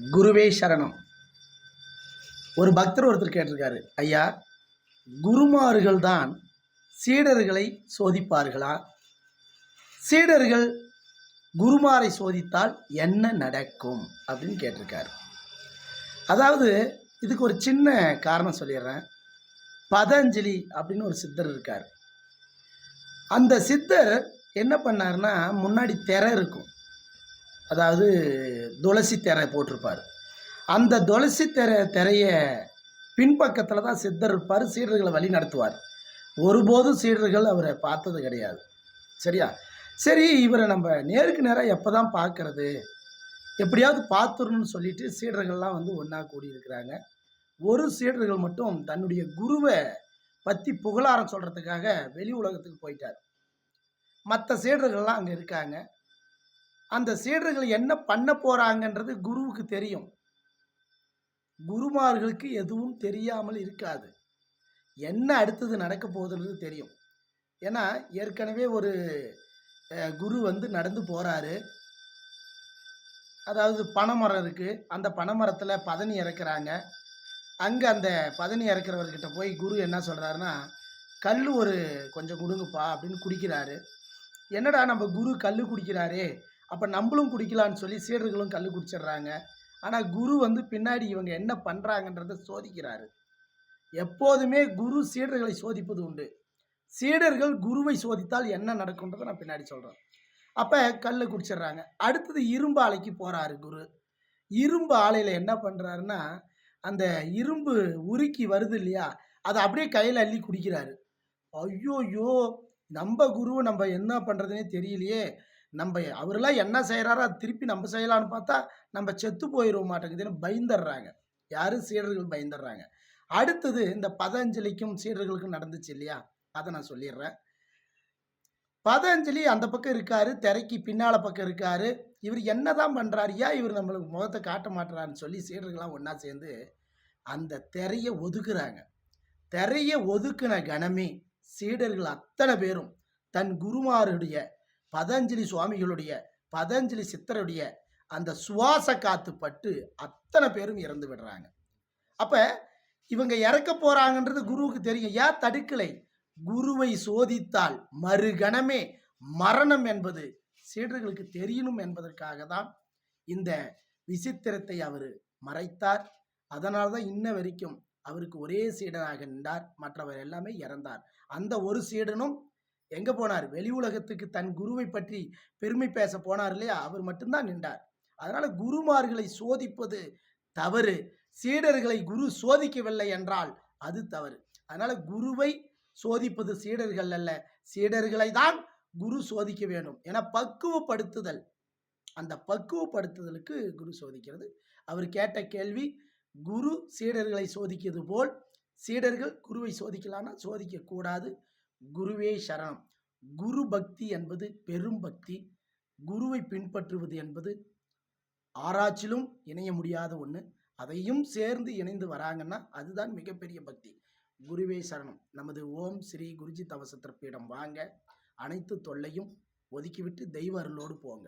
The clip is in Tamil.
குருவே சரணம். ஒரு பக்தர் ஒருத்தர் கேட்டிருக்காரு ஐயா குருமார்கள் தான் சீடர்களை சோதிப்பார்களா? சீடர்கள் குருமாரை சோதித்தால் என்ன நடக்கும்? அப்படின்னு கேட்டிருக்காரு. அதாவது இதுக்கு ஒரு சின்ன காரணம் சொல்லிடுறேன். பதஞ்சலி அப்படின்னு ஒரு சித்தர் இருக்கார். அந்த சித்தர் என்ன பண்ணார்னா முன்னாடி திரை இருக்கும். அதாவது துளசி திரை போட்டிருப்பார். அந்த துளசி திரை திரைய பின்பக்கத்தில் தான் சித்தர் இருப்பார் சீடர்களை வழி நடத்துவார். ஒருபோதும் சீடர்கள் அவரை பார்த்தது கிடையாது. சரியா? சரி இவரை நம்ம நேருக்கு நேராக எப்போ தான் பார்க்கறது? எப்படியாவது பார்த்துடணும்னு சொல்லிட்டு சீடர்கள்லாம் வந்து ஒன்றா கூடியிருக்கிறாங்க. ஒரு சீடர்கள் மட்டும் தன்னுடைய குருவை பற்றி புகழாரம் சொல்கிறதுக்காக வெளி உலகத்துக்கு போயிட்டார். மற்ற சீடர்கள்லாம் அங்கே இருக்காங்க. அந்த சீடர்கள் என்ன பண்ண போகிறாங்கன்றது குருவுக்கு தெரியும். குருமார்களுக்கு எதுவும் தெரியாமல் இருக்காது. என்ன அடுத்தது நடக்க போகுதுன்றது தெரியும். ஏன்னா ஏற்கனவே ஒரு குரு வந்து நடந்து போகிறாரு அதாவது பனைமரம் இருக்குது அந்த பனைமரத்தில் பதனி இறக்குறாங்க. அங்கே அந்த பதனி இறக்குறவர்கிட்ட போய் குரு என்ன சொல்கிறாருன்னா கல் ஒரு கொஞ்சம் கொடுங்கப்பா அப்படின்னு குடிக்கிறாரு. என்னடா நம்ம குரு கல் குடிக்கிறாரே? அப்போ நம்மளும் குடிக்கலான்னு சொல்லி சீடர்களும் கல் குடிச்சிடுறாங்க. ஆனால் குரு வந்து பின்னாடி இவங்க என்ன பண்ணுறாங்கன்றத சோதிக்கிறாரு. எப்போதுமே குரு சீடர்களை சோதிப்பது உண்டு. சீடர்கள் குருவை சோதித்தால் என்ன நடக்கும்ன்றதை நான் பின்னாடி சொல்கிறேன் அப்போ கல்லை குடிச்சிடுறாங்க. அடுத்தது இரும்பு ஆலைக்கு போகிறாரு குரு. இரும்பு ஆலையில் என்ன பண்ணுறாருன்னா அந்த இரும்பு உருக்கி வருது இல்லையா அதை அப்படியே கையில் அள்ளி குடிக்கிறாரு. ஐயோயோ நம்ம குருவை நம்ம என்ன பண்ணுறதுனே தெரியலையே. நம்ம அவரெல்லாம் என்ன செய்கிறாரோ அது திருப்பி நம்ம செய்யலான்னு பார்த்தா நம்ம செத்து போயிட மாட்டேங்குதுன்னு பயந்துடுறாங்க. யாரும் சீடர்கள் பயந்துடுறாங்க. அடுத்தது இந்த பதஞ்சலிக்கும் சீடர்களுக்கும் நடந்துச்சு இல்லையா? அதை நான் சொல்லிடுறேன். பதஞ்சலி அந்த பக்கம் இருக்காரு திரைக்கு பின்னால பக்கம் இருக்காரு. இவர் என்னதான் பண்றாரு? ஏன் இவர் நம்மளுக்கு முகத்தை காட்ட மாட்டுறாருன்னு சொல்லி சீடர்கள்லாம் ஒன்றா சேர்ந்து அந்த திரையை ஒதுக்குறாங்க. திரையை ஒதுக்குன கணமே சீடர்கள் அத்தனை பேரும் தன் குருமாருடைய பதஞ்சலி சுவாமிகளுடைய பதஞ்சலி சித்தருடைய அந்த சுவாச காத்து பட்டு அத்தனை பேரும் இறந்து விடுறாங்க. அப்ப இவங்க இறக்க போறாங்கன்றது குருவுக்கு தெரியும். ஏன் தடுக்கலை? குருவை சோதித்தால் மறுகணமே மரணம் என்பது சீடர்களுக்கு தெரியணும் என்பதற்காக தான் இந்த விசித்திரத்தை அவர் மறைத்தார். அதனால தான் இன்ன வரைக்கும் அவருக்கு ஒரே சீடனாக நின்றார். மற்றவர் எல்லாமே இறந்தார். அந்த ஒரு சீடனும் எங்க போனார்? வெளி உலகத்துக்கு தன் குருவை பற்றி பெருமை பேச போனார் இல்லையா? அவர் மட்டும்தான் நின்றார். அதனால குருமார்களை சோதிப்பது தவறு. சீடர்களை குரு சோதிக்கவில்லை என்றால் அது தவறு. அதனால குருவை சோதிப்பது சீடர்கள் அல்ல சீடர்களை தான் குரு சோதிக்க வேண்டும். என பக்குவப்படுத்துதல் அந்த பக்குவப்படுத்துதலுக்கு குரு சோதிக்கிறது. அவர் கேட்ட கேள்வி குரு சீடர்களை சோதிக்கிறது போல் சீடர்கள் குருவை சோதிக்கலாம்னா சோதிக்க கூடாது குருவே சரணம். குரு பக்தி என்பது பெரும் பக்தி. குருவை பின்பற்றுவது என்பது ஆராய்ச்சிலும் இணைய முடியாத ஒன்று அதையும் சேர்ந்து இணைந்து வராங்கன்னா அதுதான் மிகப்பெரிய பக்தி. குருவே சரணம். நமது ஓம் ஸ்ரீ குருஜி தவசத்திரப்பீடம் வாங்க அனைத்து தொல்லையும் ஒதுக்கிவிட்டு தெய்வ அருளோடு போங்க.